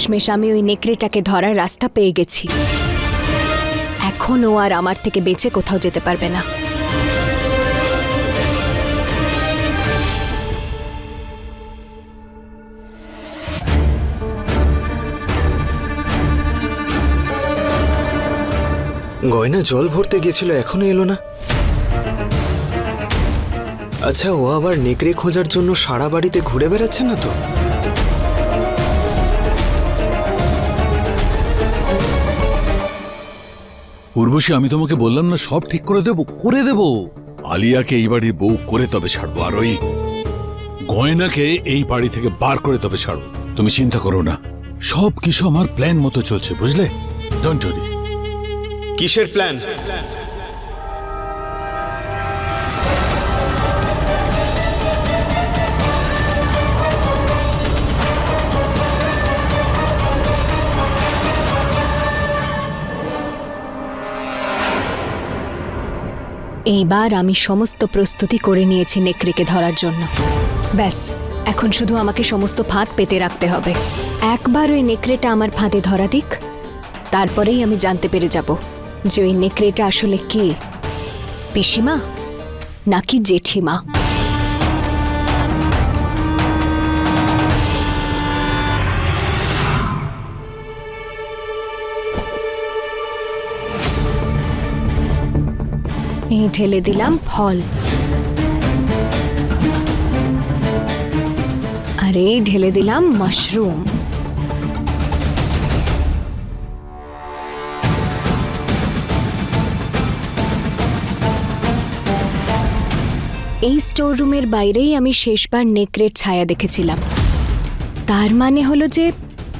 শেষমেশ আমি ওই নেকড়েটাকে ধরার রাস্তা পেয়ে গেছি। এখন ও আর আমার থেকে বেঁচে কোথাও যেতে পারবে না। গয়না জল ভরতে গেছিল এখনও এলো না। আচ্ছা ও আবার নেকড়ে খোঁজার জন্য সারা বাড়িতে ঘুরে বেড়াচ্ছে না তো? পূর্বশী আমি তোমাকে বললাম না, সব ঠিক করে দেব করে দেব। আলিয়াকে এই বাড়ির বউ করে তবে ছাড়বো, আর ওই গয়নাকে এই বাড়ি থেকে বার করে তবে ছাড়বো। তুমি চিন্তা করো না সব কিছু আমার প্ল্যান মতো চলছে, বুঝলে? কিসের প্ল্যান? এইবার আমি সমস্ত প্রস্তুতি করে নিয়েছি নেকড়েকে ধরার জন্য। ব্যাস, এখন শুধু আমাকে সমস্ত ফাঁদ পেতে রাখতে হবে। একবার ওই নেকড়েটা আমার ফাঁদে ধরা দিক, তারপরেই আমি জানতে পেরে যাব যে ওই নেকড়েটা আসলে কে? পিসিমা নাকি জেঠিমা? এই ঢেলে দিলাম ফল। আর এই ঢেলে দিলাম মাশরুম। এই স্টোর রুমের বাইরেই আমি শেষবার নেকড়ের ছায়া দেখেছিলাম। তার মানে হলো যে,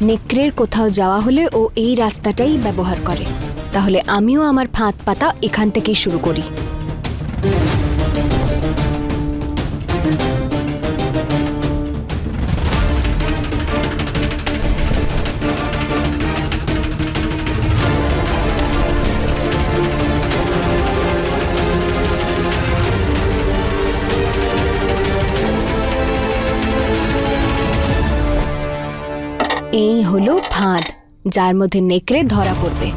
নেকড়ের কোথাও যাওয়া হলে ও এই রাস্তাটাই ব্যবহার করে। তাহলে আমিও আমার ফাঁদ পাতা এখান থেকেই শুরু করি। এই হলো ফাঁদ, যার মধ্যে নেকড়ে ধরা পড়বে।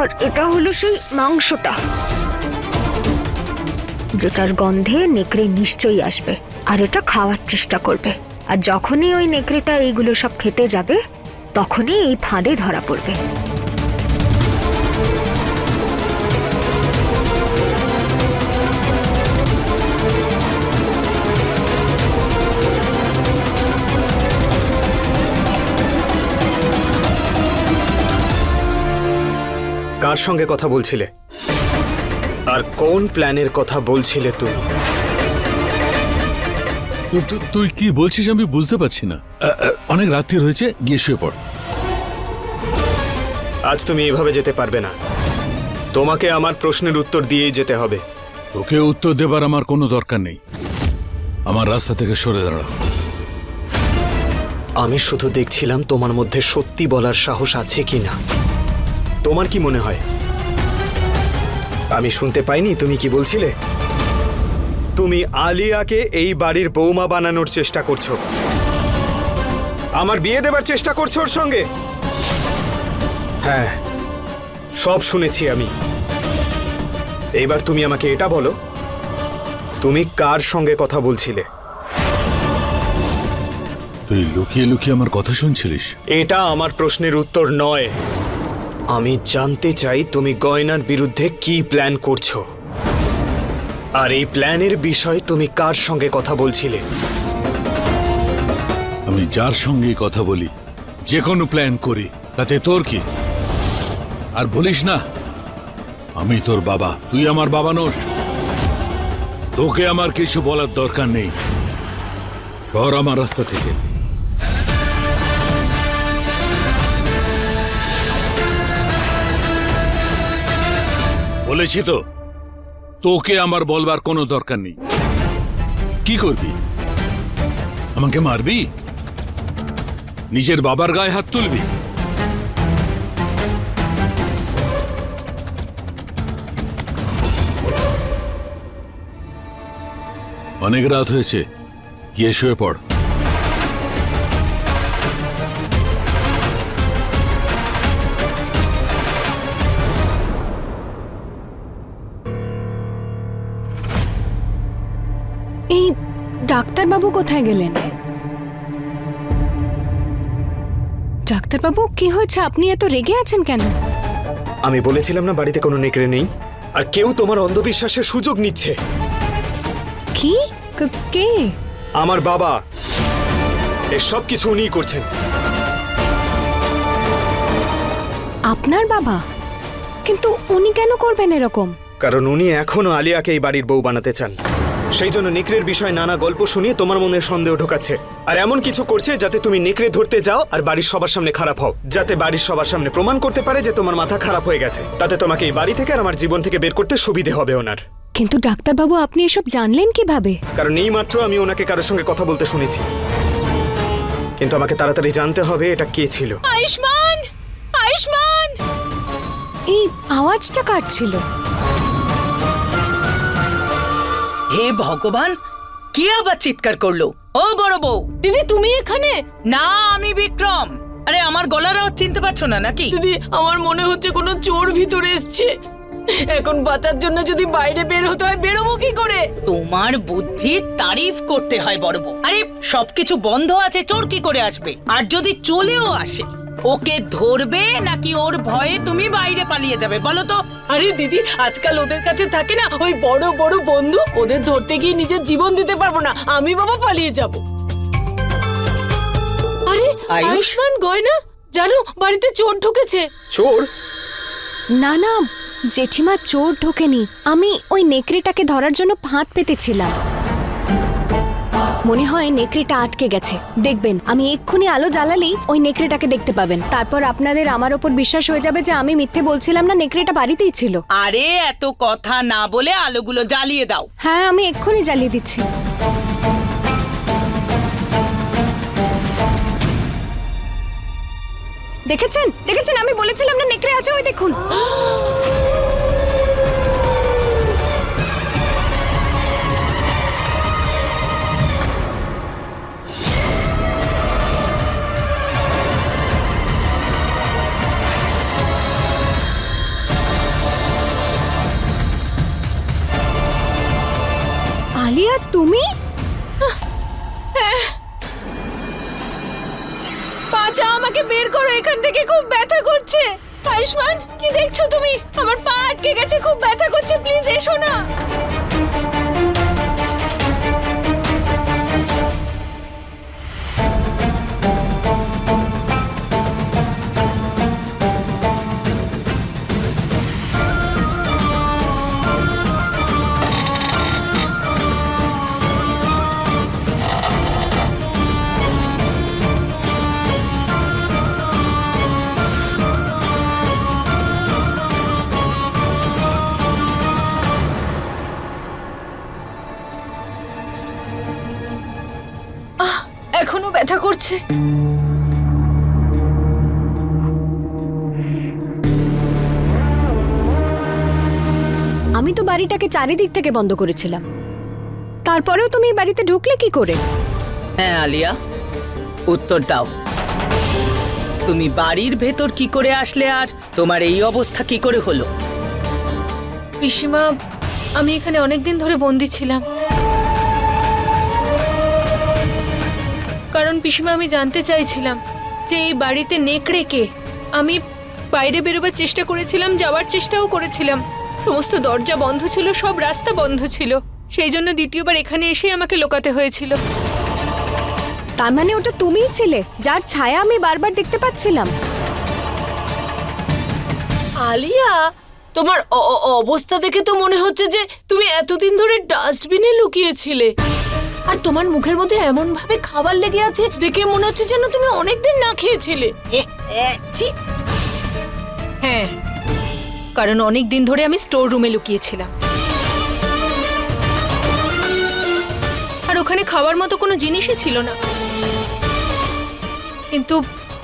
আর এটা হলো সেই মাংসটা। যেটার গন্ধে নেকড়ে নিশ্চয়ই আসবে, আর এটা খাওয়ার চেষ্টা করবে। আর যখনই ওই নেকড়েটা এইগুলো সব খেতে যাবে, তখনই এই ফাঁদে ধরা পড়বে। কার সঙ্গে কথা বলছিলে? আর কোন প্ল্যানের কথা বলছিলে তুমি? তু- তুই কি বলছিস আমি বুঝতে পারছি না। আ, আ, অনেক রাত্রি হয়েছে গিয়ে শুয়ে পড়। আজ তুমি এভাবে যেতে পারবে না। তোমাকে আমার প্রশ্নের উত্তর দিয়েই যেতে হবে। তোকে উত্তর দেবার আমার কোনো দরকার নেই। আমার রাস্তা থেকে সরে দাঁড়া। আমি শুধু দেখছিলাম তোমার মধ্যে সত্যি বলার সাহস আছে কি না তোমার কি মনে হয়? আমি শুনতে পাইনি তুমি কি বলছিলে? তুমি আলিয়াকে এই বাড়ির বৌমা বানানোর চেষ্টা করছ। আমার বিয়ে দেবার চেষ্টা করছ ওর সঙ্গে? হ্যাঁ সব শুনেছি আমি। এবার তুমি আমাকে এটা বলো তুমি কার সঙ্গে কথা বলছিলে? তুই লুকিয়ে লুকিয়ে আমার কথা শুনছিলিস? এটা আমার প্রশ্নের উত্তর নয়। আমি জানতে চাই তুমি গয়নার বিরুদ্ধে কি প্ল্যান করছ। আর এই প্ল্যানের বিষয়ে তুমি কার সঙ্গে কথা বলছিলে? আমি যার সঙ্গে কথা বলি, যে কোনো প্ল্যান করি, তাতে তোর কি? আর বলিস না, আমি তোর বাবা, তুই আমার বাবা নোস। তোকে আমার কিছু বলার দরকার নেই। সর আমার রাস্তা থেকে। বলেছি তো? তোকে আমার বলবার কোনো দরকার নেই। কি করবি? আমাকে মারবি? নিজের বাবার গায়ে হাত তুলবি? অনেক রাত হয়েছে। গিয়ে শুয়ে পড়। এই ডাক্তারবাবু কোথায় গেলেন? ডাক্তারবাবু কি হয়েছে? আপনি এত রেগে আছেন কেন? আমি বলেছিলাম না বাড়িতে কোনো নেকড়ে নেই আর কেউ তোমার অন্ধবিশ্বাসের সুযোগ নিচ্ছে। কি? কে? আমার বাবা। এসব কিছু উনিই করছেন। আপনার বাবা? কিন্তু উনি কেন করবেন এরকম? কারণ উনি এখনও আলিয়াকে এই বাড়ির বউ বানাতে চান। সেই জন্য নেকড়ের বিষয়ে নানা গল্প শুনিয়ে তোমার মনে সন্দেহ ঢোকাচ্ছে। আর এমন কিছু করছে যাতে তুমি নেকড়ে ধরতে যাও আর বাড়ির সবার সামনে খারাপ হও। যাতে বাড়ির সবার সামনে প্রমাণ করতে পারে যে তোমার মাথা খারাপ হয়ে গেছে। তাতে তোমাকে এই বাড়ি থেকে আর আমার জীবন থেকে বের করতে সুবিধে হবে ওনার। কিন্তু ডাক্তারবাবু আপনি এসব জানলেন কীভাবে? কারণ এই মাত্র আমি ওনাকে কারোর সঙ্গে কথা বলতে শুনেছি। কিন্তু আমাকে তাড়াতাড়ি জানতে হবে এটা কে ছিল। আয়ুষ্মান! আয়ুষ্মান! এই আওয়াজটা কাটছিল হে ভগবান কে আবার চিৎকার করল? ও বড় বউ। দিদি তুমি এখানে? না আমি বিক্রম। আরে আমার গলার আওয়াজ চিনতে পারছ না নাকি? দিদি আমার মনে হচ্ছে কোনো চোর ভিতরে এসছে। এখন বাঁচার জন্য যদি বাইরে বের হতে হয় বেরোবো কি করে? তোমার বুদ্ধির তারিফ করতে হয় বড় বউ। আরে সবকিছু বন্ধ আছে চোর কি করে আসবে? আর যদি চলেও আসে? ওকে ধরবে নাকি ওর ভয়ে তুমি বাইরে পালিয়ে যাবে? বলো তো। আরে দিদি আজকাল ওদের কাছে থাকে না ওই বড় বড় বন্ধু ওদের ধরতে গিয়ে নিজের জীবন দিতে পারব না আমি বাবা পালিয়ে যাব। আরে আয়ুষ? আয়ুষ্মান গয়না জানো বাড়িতে চোর ঢুকেছে। চোর? না না জেঠিমা চোর ঢোকেনি আমি ওই নেকড়েটাকে ধরার জন্য ফাঁদ পেতেছিলাম মনে হয় নেকড়েটা আটকে গেছে। দেখবেন আমি এক্ষুনি আলো জ্বালালেই ওই নেকড়েটাকে দেখতে পাবেন। তারপর আপনাদের আমার ওপর বিশ্বাস হয়ে যাবে যে আমি মিথ্যে বলছিলাম না নেকড়েটা বাড়িতেই ছিল। আরে এত কথা না বলে আলোগুলো জ্বালিয়ে দাও। হ্যাঁ আমি এক্ষুনি জ্বালিয়ে দিচ্ছি। দেখেছেন? দেখেছেন? আমি বলেছিলাম না নেকড়ে আছে ওই দেখুন। তুমি? পাচা আমাকে বের করো, এখান থেকে খুব ব্যথা করছে। আয়ুষ্মান, কি দেখছ তুমি? আমার পা আটকে গেছে, খুব ব্যথা করছে, প্লিজ এসো না। করছে আমি তো বাড়িটাকে চারিদিক থেকে বন্ধ করেছিলাম। তারপরেও তুমি এই বাড়িতে ঢুকলে কি করে? হ্যাঁ আলিয়া। উত্তর দাও। তুমি বাড়ির ভেতর কি করে আসলে আর তোমার এই অবস্থা কি করে হলো? পিসিমা আমি এখানে অনেকদিন ধরে বন্দি ছিলাম। কারণ পিসিমা আমি জানতে চাইছিলাম যে এই বাড়িতে নেকড়ে কে? আমি বাইরে বেরোবার চেষ্টা করেছিলাম যাওয়ার চেষ্টাও করেছিলাম। সমস্ত দরজা বন্ধ ছিল সব রাস্তা বন্ধ ছিল। সেই জন্য দ্বিতীয়বার এখানে এসে আমাকে লোকাতে হয়েছিল। তার মানে ওটা তুমিই ছিলে যার ছায়া আমি বারবার দেখতে পাচ্ছিলাম। আলিয়া তোমার অবস্থা দেখে তো মনে হচ্ছে যে তুমি এতদিন ধরে ডাস্টবিনে লুকিয়েছিলে। আর তোমার মুখের মধ্যে এমন ভাবে খাবার লেগে আছে দেখে মনে হচ্ছে যেন তুমি অনেকদিন না খেয়েছিলে। হ্যাঁ কারণ অনেক দিন ধরে আমি স্টোর রুমে লুকিয়েছিলাম। আর ওখানে খাওয়ার মতো কোনো জিনিসই ছিল না। কিন্তু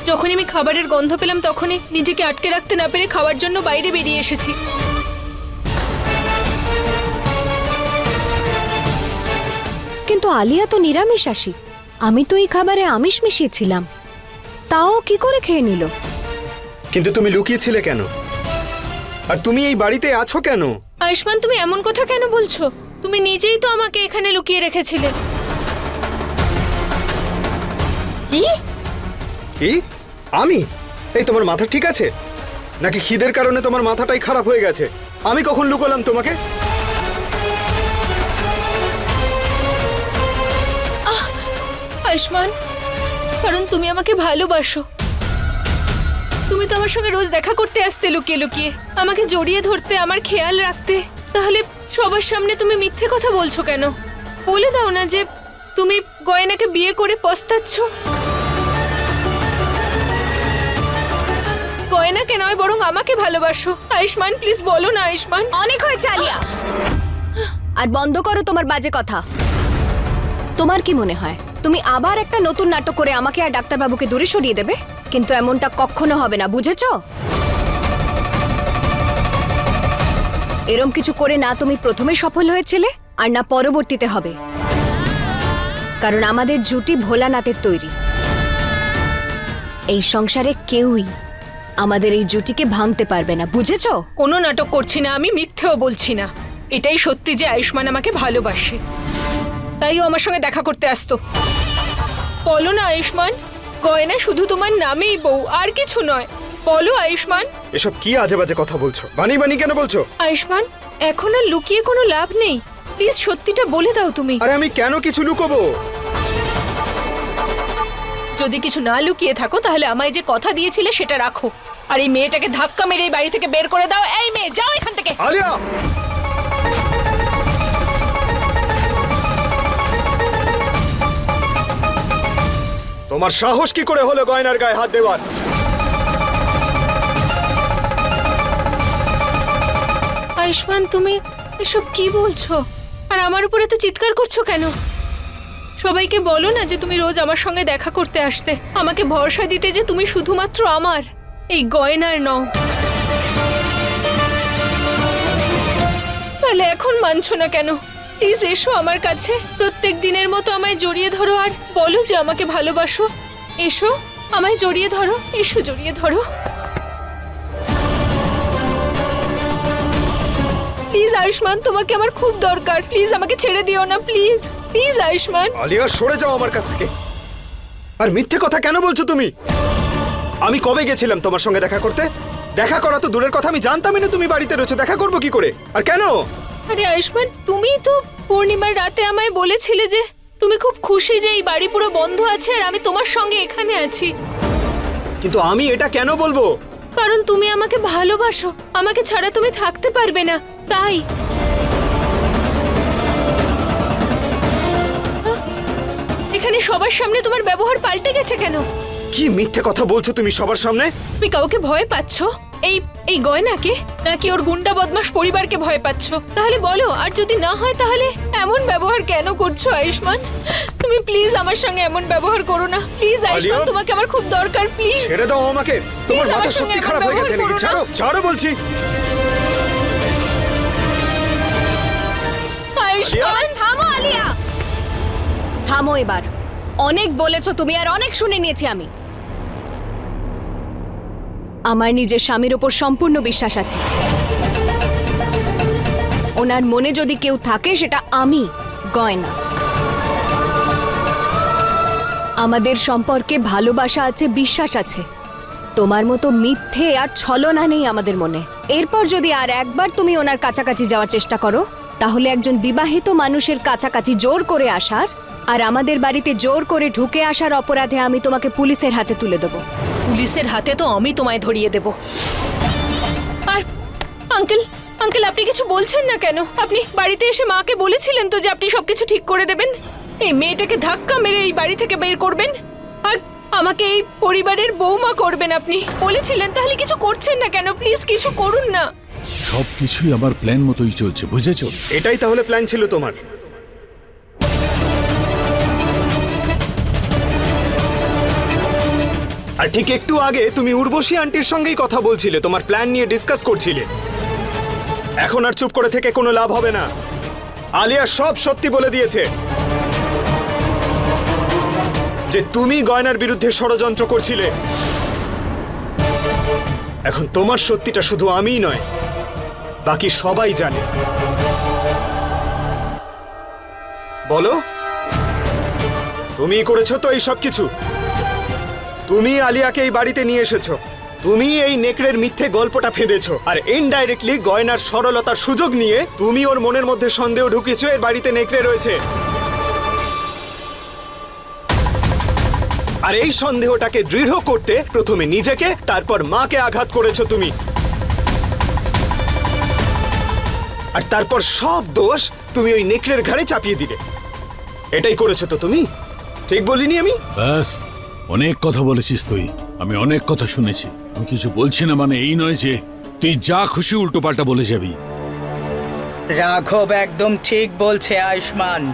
যখনই আমি খাবারের গন্ধ পেলাম তখনই নিজেকে আটকে রাখতে না পেরে খাওয়ার জন্য বাইরে বেরিয়ে এসেছি। কিন্তু আলিয়া তো নিরামিষ নিরামিষাসী আমি তো এই খাবারে আমিষ মিশিয়েছিলাম। তাও কি করে খেয়ে নিল? কিন্তু তুমি লুকিয়েছিলে কেন? আর তুমি এই বাড়িতে আছো কেন? আয়ুষ্মান তুমি এমন কথা কেন বলছো? তুমি নিজেই তো আমাকে এখানে লুকিয়ে রেখেছিলে। কি? কি? আমি? এই তোমার মাথা ঠিক আছে? নাকি খিদের কারণে তোমার মাথাটাই খারাপ হয়ে গেছে? আমি কখন লুকোলাম তোমাকে? আয়ুষ্মান, কারণ তুমি আমাকে ভালোবাসো। তুমি তো আমার সঙ্গে রোজ দেখা করতে আসতে লুকিয়ে লুকিয়ে, আমাকে জড়িয়ে ধরতে, আমার খেয়াল রাখতে। তাহলে সবার সামনে তুমি মিথ্যে কথা বলছো কেন? বলে দাও না যে তুমি গয়নাকে বিয়ে করে পস্তাচ্ছ। গয়নাকে নয়, বরং আমাকে ভালোবাসো। আয়ুষ্মান, প্লিজ বলো না, আয়ুষ্মান। অনেক হয়েছে, আলিয়া। আর বন্ধ করো তোমার বাজে কথা। তোমার কি মনে হয়? তুমি আবার একটা নতুন নাটক করে আমাকে আর ডাক্তারবাবুকে দূরে সরিয়ে দেবে? কিন্তু এমনটা কখনো হবে না, বুঝেছ? এরম কিছু করে না তুমি প্রথমে সফল হয়েছিলে, আর না পরবর্তীতে হবে। কারণ আমাদের জুটি ভোলানাথের তৈরি। এই সংসারে কেউই আমাদের এই জুটিকে ভাঙতে পারবে না, বুঝেছ? কোনো নাটক করছি না আমি, মিথ্যেও বলছি না। এটাই সত্যি যে আয়ুষ্মান আমাকে ভালোবাসে। তাই ও আমার সঙ্গে দেখা করতে আসতো। বলো না আয়ুষ্মান গয়না শুধু তোমার নামেই বউ আর কিছু নয়। বলো আয়ুষ্মান। এসব কি আজে বাজে কথা বলছো? বানি বানি কেন বলছো? আয়ুষ্মান এখন আর লুকিয়ে কোনো লাভ নেই। প্লিজ সত্যিটা বলে দাও তুমি। আরে আমি কেন কিছু লুকোবো? যদি কিছু না লুকিয়ে থাকো তাহলে আমায় যে কথা দিয়েছিলে সেটা রাখো। আর এই মেয়েটাকে ধাক্কা মেরে এই বাড়ি থেকে বের করে দাও। এই মেয়ে যাও এখান থেকে। আলিয়া! তোমার সাহস কি করে হলো গয়নার গায়ে হাত দেওয়ার? আয়ুষ্মান, তুমি এসব কি বলছো? আর আমার উপরে তো চিৎকার করছ কেন? সবাইকে বলো না যে তুমি রোজ আমার সঙ্গে দেখা করতে আসতে। আমাকে ভরসা দিতে যে তুমি শুধুমাত্র আমার। এই গয়নার নও। তাহলে এখন মানছো না কেন? প্লিজ এসো আমার কাছে। প্রত্যেক দিনের মতো আমায় জড়িয়ে ধরো আর বলো যে আমাকে ভালোবাসো। এসো, আমায় জড়িয়ে ধরো, এসো জড়িয়ে ধরো। প্লিজ আয়ুষ্মান, তোমাকে আমার খুব দরকার। প্লিজ আমাকে ছেড়ে দিও না, প্লিজ। প্লিজ আয়ুষ্মান। আলিয়া, সরে যাও আমার কাছ থেকে। আর মিথ্যে কথা কেন বলছো তুমি? আমি কবে গেছিলাম তোমার সঙ্গে দেখা করতে? দেখা করা তো দূরের কথা, আমি জানতামই না তুমি বাড়িতে রয়েছো। দেখা করব কি করে? আর কেন? আরে আয়ুষ্মান তুমিই তো পূর্ণিমার রাতে আমায় বলেছিলে যে তুমি খুব খুশি যে এই বাড়ি পুরো বন্ধ আছে আর আমি তোমার সঙ্গে এখানে আছি। কিন্তু আমি এটা কেন বলব? কারণ তুমি আমাকে ভালোবাসো। আমাকে ছাড়া তুমি থাকতে পারবে না। তাই। এখানে সবার সামনে তোমার ব্যবহার পাল্টে গেছে কেন? কি মিথ্যে কথা বলছো তুমি সবার সামনে? তুমি কাউকে ভয় পাচ্ছ? এই এই গয়নাকে? নাকি ওর গুন্ডা বদমাস পরিবারকে ভয় পাচ্ছ? তাহলে বলো আর যদি না হয় তাহলে এমন ব্যবহার কেন করছ আয়ুষ্মান? তুমি প্লিজ আমার সঙ্গে এমন ব্যবহার করো না। প্লিজ আয়ুষ্মান তোমাকে আমার খুব দরকার প্লিজ ছেড়ে দাও আমাকে। তোমার মাথা আমার সঙ্গে সত্যি খারাপ হয়ে গেছে নাকি? ছাড়ো ছাড়ো বলছি। আয়ুষ্মান! থামো আলিয়া! থামো এবার। অনেক বলেছ তুমি আর অনেক শুনে নিয়েছি আমি। আমার নিজের স্বামীর ওপর সম্পূর্ণ বিশ্বাস আছে। ওনার মনে যদি কেউ থাকে, সেটা আমি, গয়না। আমাদের সম্পর্কে ভালোবাসা আছে, বিশ্বাস আছে। তোমার মতো মিথ্যে আর ছলনা নেই আমাদের মনে। এরপর যদি আর একবার তুমি ওনার কাছাকাছি যাওয়ার চেষ্টা করো, তাহলে একজন বিবাহিত মানুষের কাছাকাছি জোর করে আসার আর আমাদের বাড়িতে জোর করে ঢুকে আসার অপরাধে আমি তোমাকে পুলিশের হাতে তুলে দেবো। পুলিশের হাতে তো আমি তোমায় ধরিয়ে দেব। আর আঙ্কেল আঙ্কেল আপনি কিছু বলছেন না কেন? আপনি বাড়িতে এসে মাকে বলেছিলেন তো যে আপনি সবকিছু ঠিক করে দেবেন? এই মেয়েটাকে ধাক্কা মেরে এই বাড়ি থেকে বের করবেন? আর আমাকে এই পরিবারের বৌমা করবেন আপনি। বলেছিলেন তাহলে কিছু করছেন না কেন? প্লিজ কিছু করুন না। সব কিছুই আমার প্ল্যান মতোই চলছে বুঝেছ? এটাই তাহলে প্ল্যান ছিল তোমার। আর ঠিক একটু আগে তুমি উর্বশী আন্টির সঙ্গেই কথা বলছিলে, তোমার প্ল্যান নিয়ে ডিসকাস করছিলে। এখন আর চুপ করে থেকে কোনো লাভ হবে না। আলিয়া সব সত্যি বলে দিয়েছে। যে তুমি গয়নার বিরুদ্ধে ষড়যন্ত্র করছিলে। এখন তোমার সত্যিটা শুধু আমিই নয়, বাকি সবাই জানে। বলো তুমি করেছ তো এই সব কিছু তুমি আলিয়াকে এই বাড়িতে নিয়ে এসেছ। তুমি এই নেকড়ের মিথ্যে গল্পটা ফেঁদেছো। আর ইনডাইরেক্টলি গয়নার সরলতার সুযোগ নিয়ে তুমি ওর মনের মধ্যে সন্দেহ ঢুকিয়েছো, এর বাড়িতে নেকড়ে রয়েছে। আর এই সন্দেহটাকে দৃঢ় করতে প্রথমে নিজেকে, তারপর মাকে আঘাত করেছ তুমি। আর তারপর সব দোষ তুমি ওই নেকড়ের ঘাড়ে চাপিয়ে দিলে। এটাই করেছ তো তুমি? ঠিক বলিনি আমি? ব্যাস। অনেক কথা বলেছিস তুই। আমি অনেক কথা শুনেছি। আমি কিছু বলছি না মানে এই নয় যে তুই যা খুশি উল্টো পাল্টা বলে যাবি। রাঘব একদম ঠিক বলছে আয়ুষ্মান।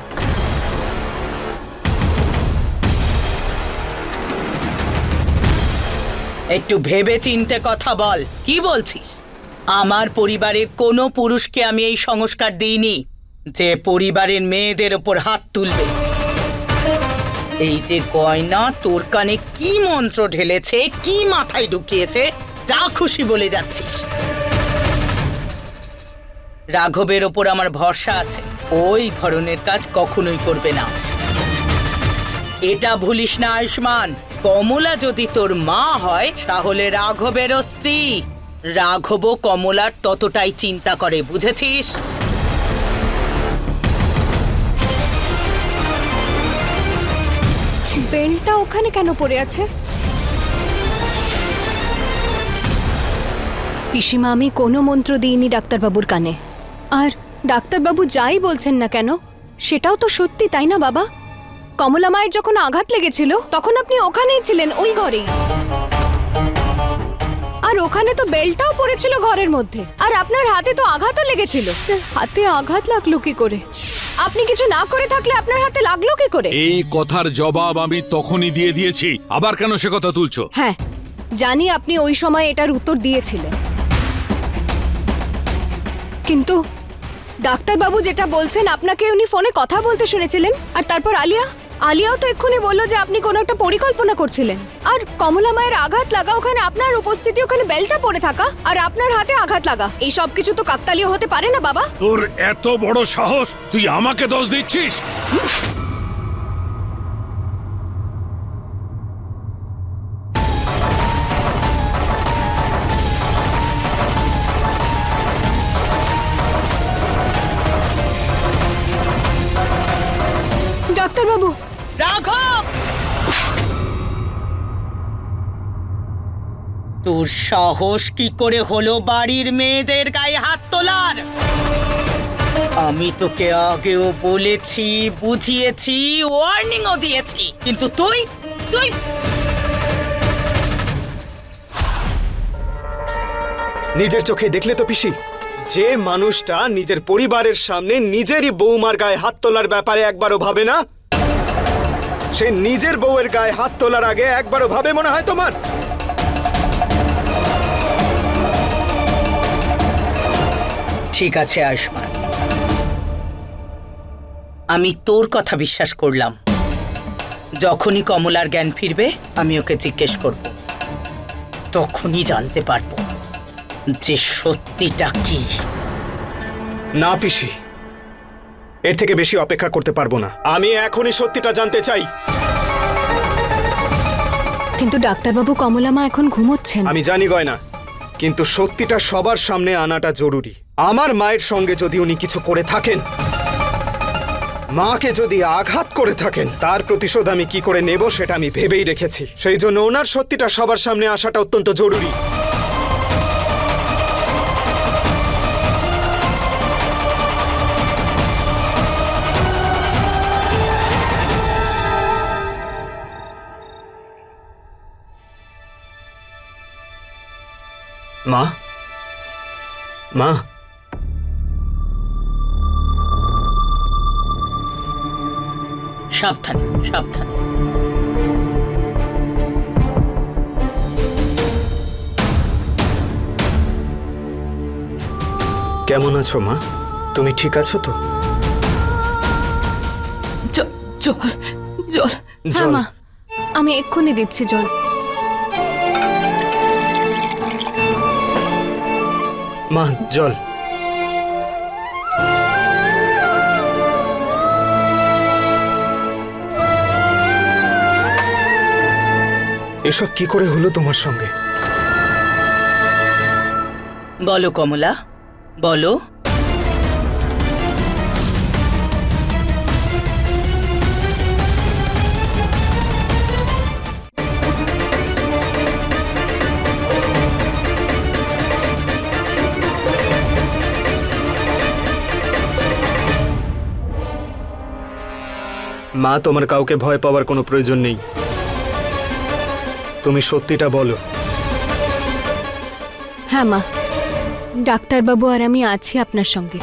একটু ভেবে চিনতে কথা বল। কি বলছিস? আমার পরিবারের কোনো পুরুষকে আমি এই সংস্কার দিইনি। যে পরিবারের মেয়েদের ওপর হাত তুলবে। এই যে গয়না, তোর কানে কি মন্ত্র ঢেলেছে, কি মাথায় ঢুকিয়েছে, যা খুশি বলে যাচ্ছিস। রাঘবের ওপর আমার ভরসা আছে, ওই ধরনের কাজ কখনোই করবে না। এটা ভুলিস না আয়ুষ্মান, কমলা যদি তোর মা হয়, তাহলে রাঘবেরও স্ত্রী। রাঘবও কমলার ততটাই চিন্তা করে, বুঝেছিস? বেলটা ওখানে কেন পড়ে আছে? পিসিমা, আমি কোনো মন্ত্র দিইনি ডাক্তারবাবুর কানে। আর ডাক্তারবাবু যাই বলছেন না কেন, সেটাও তো সত্যি, তাই না বাবা? কমলা মায়ের যখন আঘাত লেগেছিল, তখন আপনি ওখানেই ছিলেন, ওই ঘরেই। আর ওখানে তো বেলটাও পড়েছিল ঘরের মধ্যে, আর আপনার হাতে তো আঘাতও লেগেছিল। হাতে আঘাত লাগল কি করে? আপনি কিছু না করে থাকলে আপনার হাতে লাগল কি করে? এই কথার জবাব আমি তখনই দিয়ে দিয়েছি। আবার কেন সে কথা তুলছো? হ্যাঁ জানি আপনি ওই সময় এটার উত্তর দিয়েছিলেন। কিন্তু ডাক্তারবাবু যেটা বলছেন আপনাকে উনি ফোনে কথা বলতে শুনেছিলেন। আর তারপর আলিয়া? আলিয়াও তো এক্ষুনি বলল যে আপনি কোনো একটা পরিকল্পনা করছিলেন। আর কমলা মায়ের আঘাত লাগা ওখানে আপনার উপস্থিতি, ওখানে বেলটা পড়ে থাকা আর আপনার হাতে আঘাত লাগা। এই সব কিছু তো কাকতালীয় হতে পারে না, বাবা। তোর এত বড় সাহস, তুই আমাকে দোষ দিচ্ছিস? তোর সাহস কি করে হলো বাড়ির মেয়েদের গায়ে হাত তোলার? আমি তোকে আগেও বলেছি, বুঝিয়েছি ওয়ার্নিংও দিয়েছি, কিন্তু তুই তুই নিজের চোখে দেখলে তো পিসি, যে মানুষটা নিজের পরিবারের সামনে নিজেরই বৌমার গায়ে হাত তোলার ব্যাপারে একবারও ভাবে না? সে নিজের বউয়ের গায়ে হাত তোলার আগে একবারও ভাবে মনে হয় তোমার? ঠিক আছে আয়ুষ্মান। আমি তোর কথা বিশ্বাস করলাম। যখনই কমলার জ্ঞান ফিরবে আমি ওকে জিজ্ঞেস করব। তখনই জানতে পারব যে সত্যিটা কি। না পিসি। এর থেকে বেশি অপেক্ষা করতে পারব না। আমি এখনই সত্যিটা জানতে চাই। কিন্তু ডাক্তারবাবু কমলা মা এখন ঘুমোচ্ছেন। আমি জানি গয়না। কিন্তু সত্যিটা সবার সামনে আনাটা জরুরি। আমার মায়ের সঙ্গে যদি উনি কিছু করে থাকেন, মাকে যদি আঘাত করে থাকেন, তার প্রতিশোধ আমি কি করে নেব সেটা আমি ভেবেই রেখেছি। সেই জন্য ওনার সত্যিটা সবার সামনে আসাটা অত্যন্ত জরুরি। মা? মা? সাবধানে সাবধানে। কেমন আছো মা? তুমি ঠিক আছো তো? জল জল জল। হ্যাঁ মা। আমি এক্ষুনি দিচ্ছি জল। মা জল। এসব কি করে হলো তোমার সঙ্গে? বলো কমলা বলো। মা তোমার কাউকে ভয় পাওয়ার কোনো প্রয়োজন নেই। তুমি সত্যিটা বলো। হ্যাঁ মা। ডাক্তারবাবু আর আমি আছি আপনার সঙ্গে।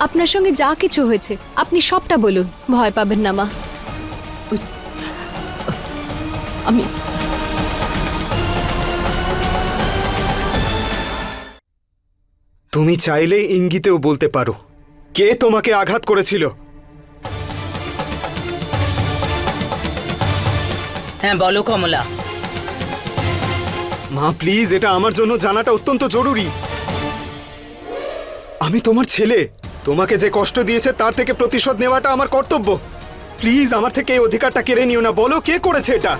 আপনার সঙ্গে যা কিছু হয়েছে আপনি সবটা বলুন। ভয় পাবেন না মা। আমি তুমি চাইলে ইঙ্গিতেও বলতে পারো। কে তোমাকে আঘাত করেছিল? হ্যাঁ বলো কমলা। মা, প্লিজ, এটা আমার জন্য জানাটা অত্যন্ত জরুরি। আমি তোমার ছেলে। তোমাকে যে কষ্ট দিয়েছে তার থেকে প্রতিশোধ নেওয়াটা আমার কর্তব্য। প্লিজ, আমার থেকে এই অধিকারটা কেড়ে নিও না। বলো, কে করেছে এটা?